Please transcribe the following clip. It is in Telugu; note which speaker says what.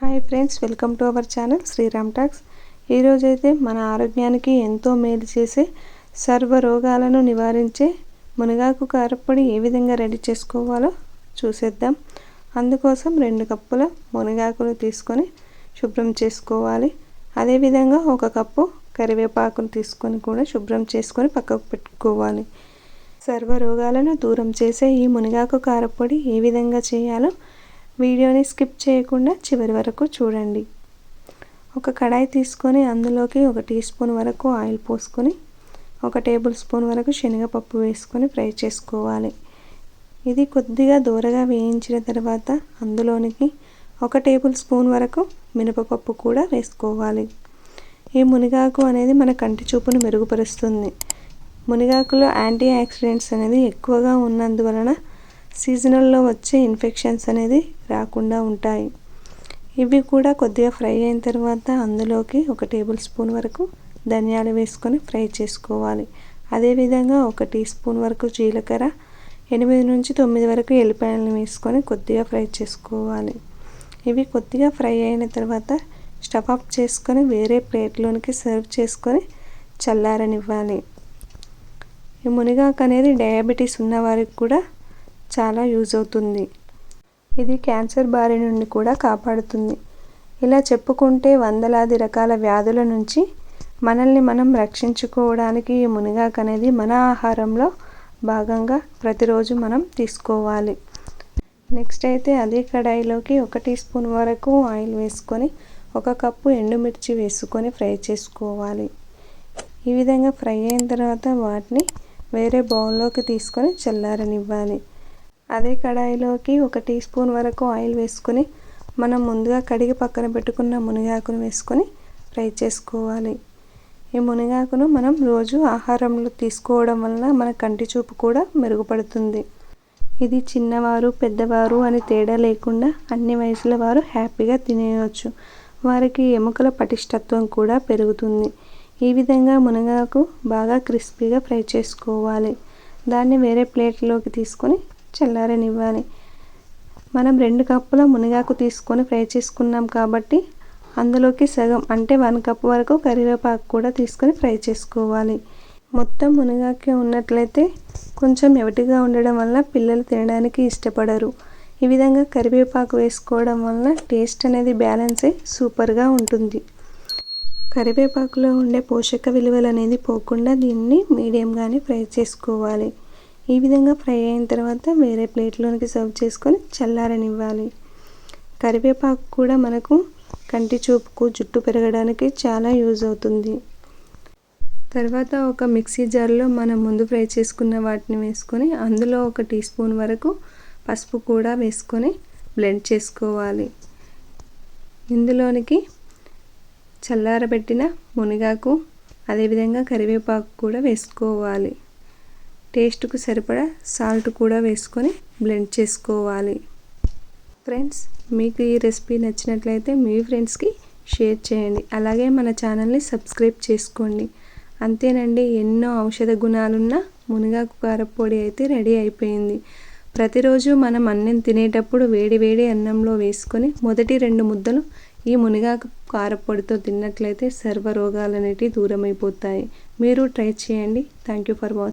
Speaker 1: Hi friends welcome to our channel Sriram talks. ఈరోజైతే మన ఆరోగ్యానికి ఎంతో మేలు చేసే సర్వ రోగాలను నివారించే మునగాకు కారప్పొడి ఏ విధంగా రెడీ చేసుకోవాలో చూసేద్దాం. అందుకోసం రెండు కప్పుల మునగాకులు తీసుకొని శుభ్రం చేసుకోవాలి. అదేవిధంగా ఒక కప్పు కరివేపాకును తీసుకొని కూడా శుభ్రం చేసుకొని పక్కకు పెట్టుకోవాలి. సర్వ రోగాలను దూరం చేసే ఈ మునగాకు కారప్పొడి ఏ విధంగా చేయాలో వీడియోని స్కిప్ చేయకుండా చివరి వరకు చూడండి. ఒక కడాయి తీసుకొని అందులోకి ఒక టీ స్పూన్ వరకు ఆయిల్ పోసుకొని ఒక టేబుల్ స్పూన్ వరకు శనగపప్పు వేసుకొని ఫ్రై చేసుకోవాలి. ఇది కొద్దిగా దూరగా వేయించిన తర్వాత అందులోనికి ఒక టేబుల్ స్పూన్ వరకు మినపపప్పు కూడా వేసుకోవాలి. ఈ మునిగాకు అనేది మన కంటి చూపును మెరుగుపరుస్తుంది. మునిగాకులో యాంటీ ఆక్సిడెంట్స్ అనేది ఎక్కువగా ఉన్నందువలన సీజనల్లో వచ్చే ఇన్ఫెక్షన్స్ అనేది రాకుండా ఉంటాయి. ఇవి కూడా కొద్దిగా ఫ్రై అయిన తర్వాత అందులోకి ఒక టేబుల్ స్పూన్ వరకు ధనియాలు వేసుకొని ఫ్రై చేసుకోవాలి. అదేవిధంగా ఒక టీ స్పూన్ వరకు జీలకర్ర ఎనిమిది నుంచి తొమ్మిది వరకు ఎల్లిపాయలను వేసుకొని కొద్దిగా ఫ్రై చేసుకోవాలి. ఇవి కొద్దిగా ఫ్రై అయిన తర్వాత స్టవ్ ఆఫ్ చేసుకొని వేరే ప్లేట్లోనికి సర్వ్ చేసుకొని చల్లారనివ్వాలి. ఈ మునిగాకు అనేది డయాబెటీస్ ఉన్నవారికి కూడా చాలా యూజ్ అవుతుంది. ఇది క్యాన్సర్ బారి నుండి కూడా కాపాడుతుంది. ఇలా చెప్పుకుంటే వందలాది రకాల వ్యాధుల నుంచి మనల్ని మనం రక్షించుకోవడానికి ఈ మునిగాకు అనేది మన ఆహారంలో భాగంగా ప్రతిరోజు మనం తీసుకోవాలి. నెక్స్ట్ అయితే అదే కడాయిలోకి ఒక టీ స్పూన్ వరకు ఆయిల్ వేసుకొని ఒక కప్పు ఎండుమిర్చి వేసుకొని ఫ్రై చేసుకోవాలి. ఈ విధంగా ఫ్రై అయిన తర్వాత వాటిని వేరే బౌల్లోకి తీసుకొని చల్లారనివ్వాలి. అదే కడాయిలోకి ఒక టీ స్పూన్ వరకు ఆయిల్ వేసుకొని మనం ముందుగా కడిగి పక్కన పెట్టుకున్న మునగాకును వేసుకొని ఫ్రై చేసుకోవాలి. ఈ మునగాకును మనం రోజు ఆహారంలో తీసుకోవడం వలన మన కంటి చూపు కూడా మెరుగుపడుతుంది. ఇది చిన్నవారు పెద్దవారు అని తేడా లేకుండా అన్ని వయసుల వారు హ్యాపీగా తినేయవచ్చు వారికి ఎముకల పటిష్టత్వం కూడా పెరుగుతుంది. ఈ విధంగా మునగాకు బాగా క్రిస్పీగా ఫ్రై చేసుకోవాలి. దాన్ని వేరే ప్లేట్లోకి తీసుకొని చల్లారనివ్వాలి. మనం రెండు కప్పుల మునగాకు తీసుకొని ఫ్రై చేసుకున్నాం కాబట్టి అందులోకి సగం అంటే వన్ కప్ వరకు కరివేపాకు కూడా తీసుకొని ఫ్రై చేసుకోవాలి. మొత్తం మునగాకే ఉన్నట్లయితే కొంచెం ఎవటిగా ఉండడం వల్ల పిల్లలు తినడానికి ఇష్టపడరు. ఈ విధంగా కరివేపాకు వేసుకోవడం వల్ల టేస్ట్ అనేది బ్యాలెన్స్ అయి సూపర్గా ఉంటుంది. కరివేపాకులో ఉండే పోషక విలువలు అనేది పోకుండా దీన్ని మీడియంగానే ఫ్రై చేసుకోవాలి. ఈ విధంగా ఫ్రై అయిన తర్వాత వేరే ప్లేట్లోనికి సర్వ్ చేసుకొని చల్లారనివ్వాలి. కరివేపాకు కూడా మనకు కంటి చూపుకు జుట్టు పెరగడానికి చాలా యూజ్ అవుతుంది. తర్వాత ఒక మిక్సీ జార్లో మనం ముందు ఫ్రై చేసుకున్న వాటిని వేసుకొని అందులో ఒక టీ స్పూన్ వరకు పసుపు కూడా వేసుకొని బ్లెండ్ చేసుకోవాలి. ఇందులోనికి చల్లారబెట్టిన మునిగాకు అదేవిధంగా కరివేపాకు కూడా వేసుకోవాలి. టేస్ట్కు సరిపడా సాల్ట్ కూడా వేసుకొని బ్లెండ్ చేసుకోవాలి. ఫ్రెండ్స్ మీకు ఈ రెసిపీ నచ్చినట్లయితే మీ ఫ్రెండ్స్కి షేర్ చేయండి. అలాగే మన ఛానల్ని సబ్స్క్రైబ్ చేసుకోండి. అంతేనండి ఎన్నో ఔషధ గుణాలున్న మునగాకు కారపొడి అయితే రెడీ అయిపోయింది. ప్రతిరోజు మనం అన్నం తినేటప్పుడు వేడి వేడి అన్నంలో వేసుకొని మొదటి రెండు ముద్దలు ఈ మునగాకు కారపొడితో తిన్నట్లయితే సర్వ రోగాలనేటివి దూరం అయిపోతాయి మీరు ట్రై చేయండి. Thank you for watching